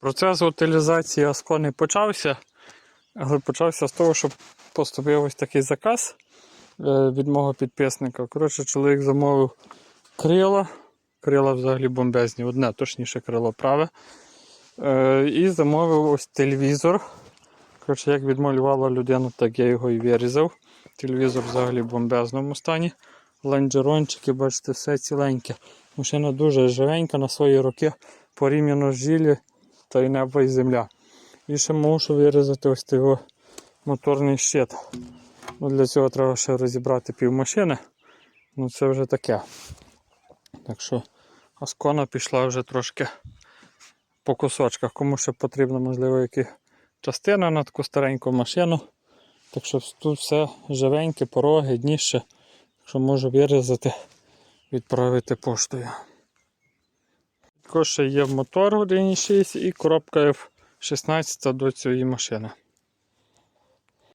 Процес утилізації Аскони почався, але почався з того, що поступив ось такий заказ е, від мого підписника. Коротше, чоловік замовив крила. Крила взагалі бомбезні, одне точніше крило праве. Е, І замовив ось телевізор. Коротше, як відмалювала людина, так я його і вирізав. Телевізор взагалі в бомбезному стані. Ланджерончики, бачите, все ціленьке. Машина дуже живенька на свої роки порівняно з жилі та й небо і земля. І ще мушу вирізати ось цей моторний щит. Ну, для цього треба ще розібрати пів машини. Ну це вже таке. Так що Аскона пішла вже трошки по кусочках. Кому ще потрібно, можливо, які частина на таку стареньку машину. Так що тут все живеньке, пороги, дніще. Що можу вирізати, відправити поштою. Також є мотор 1.6 і коробка F16 до цієї машини.